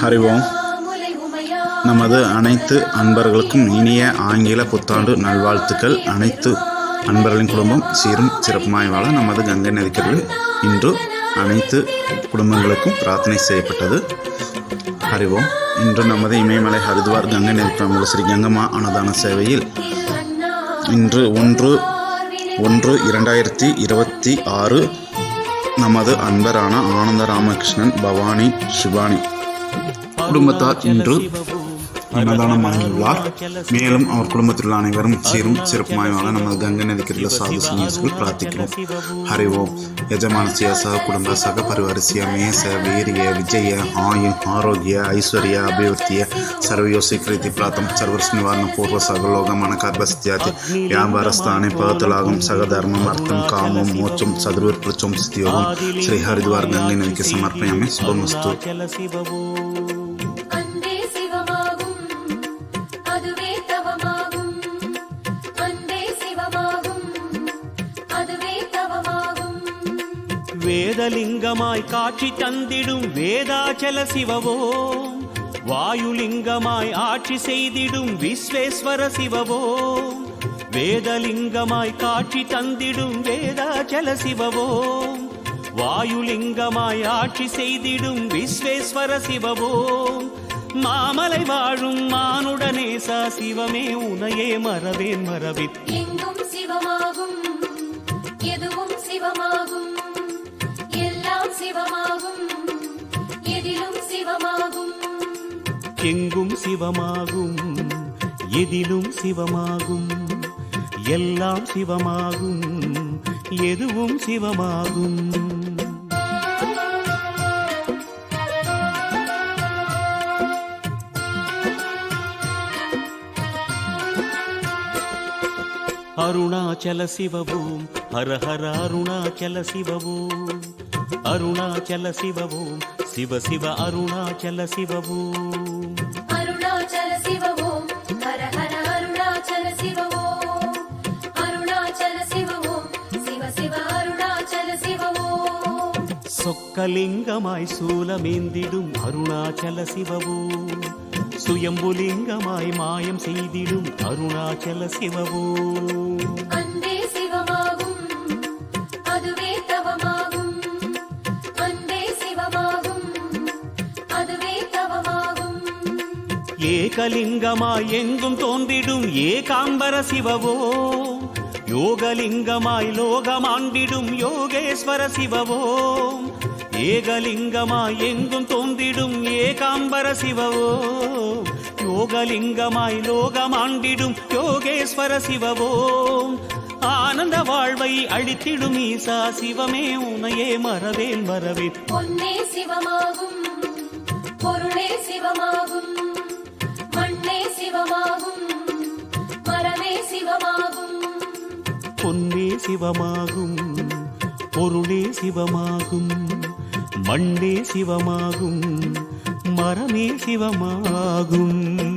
ஹரிவோம் நமது அனைத்து அன்பர்களுக்கும் இனிய ஆங்கில புத்தாண்டு நல்வாழ்த்துக்கள். அனைத்து அன்பர்களின் குடும்பம் சீரும் சிறப்புமாய் வாழ நமது கங்கை நதிக்கரில் இன்று அனைத்து குடும்பங்களுக்கும் பிரார்த்தனை செய்யப்பட்டது. ஹரிவோம் இன்று நமது இமயமலை ஹரித்வார் கங்கை நதிக்கம் ஸ்ரீ கங்கம்மா அன்னதான சேவையில் இன்று ஒன்று ஒன்று இரண்டாயிரத்தி இருபத்தி ஆறு நமது அன்பரான ஆனந்த ராமகிருஷ்ணன் பவானி சிவானி குடும்பத்தார் இன்று அன்னதானம் வழங்கியுள்ளார் மேலும் அவர் குடும்பத்தில் அனைவரும் சீரும் சிறப்புமாய் வாழ நமது கங்கை நதிக்கிறல சாது சன்னியாசிகள் பிரார்த்திக்கிறோம். ஹரி ஓம். யஜமானசிய சக குடும்ப சக பரிவாரிசிய மேச வீரிய விஜய ஆயுள் ஆரோக்கிய ஐஸ்வர்ய அபிவிருத்திய சர்வயோசி கிருதி பிராத்தம் சர்வர்ஸ் நிவாரண பூர்வ சகலோகமான கர்பஸ்தியாதி வியாபாரஸ்தானே பகத்தலாகும் சகதர்மம் அர்த்தம் காமம் மோட்சம் சதுர்விற்புச்சம் ஸ்தியோகம் ஸ்ரீ ஹரித்வார் கங்கை நதிக்கு சமர்ப்பயாமே. சுபமஸ்து. வேதலிங்கமாய் காட்சி தந்திடும் வேதாச்சல சிவவோ வாயுலிங்கமாய் ஆட்சி செய்திடும் விஸ்வேஸ்வர சிவவோ வேதலிங்கமாய் காட்சி தந்திடும் வேதாச்சல சிவவோ வாயுலிங்கமாய் ஆட்சி செய்திடும் விஸ்வேஸ்வர சிவவோ மாமலை வாழும் மானுடனேசா சிவமே உனையே மறவேன் மறவித் எங்கும் சிவமாகும். எதுவும் சிவமாகும் எங்கும் சிவமாகும் எதிலும் சிவமாகும் எல்லாம் சிவமாகும் எதுவும் சிவமாகும். அருணாச்சல சிவவோம் ஹர ஹர அருணாச்சல சிவவோம் அருணாச்சல சிவவோம் சிவ சிவ அருணாச்சல சிவவோம் அருணாச்சல சிவவோம் ஹர ஹர அருணாச்சல சிவவோம் அருணாச்சல சிவவோம் சிவ சிவ அருணாச்சல சிவவோம் சொக்கலிங்கமாய் சூலமேந்திடும் அருணாச்சல சிவவோம் சுயம்புலிங்கமாய் மாயம் செய்திடும் அருணாச்சல சிவவோம் தவமாகும். ஏகலிங்கமாய் எங்கும் தோன்றிடும் ஏகாம்பர சிவவோ யோகலிங்கமாய் லோகமாண்டிடும் யோகேஸ்வர சிவவோ ஏகலிங்கமாய் எங்கும் தோன்றிடும் ஏகாம்பர சிவவோ? யோகலிங்கமாய் லோகமாண்டிடும் யோகேஸ்வர சிவவோ? ஆனந்த வாழ்வை அழித்திடும் ஈசா சிவமே உனையே மறவேன் மறவேன். பொன்னே சிவமாகும் பொருளே சிவமாகும் மண்ணே சிவமாகும் மரமே சிவமாகும். பொன்னே சிவமாகும் பொருளே சிவமாகும். மண்ணே சிவமாகும் மரமே சிவமாகும்.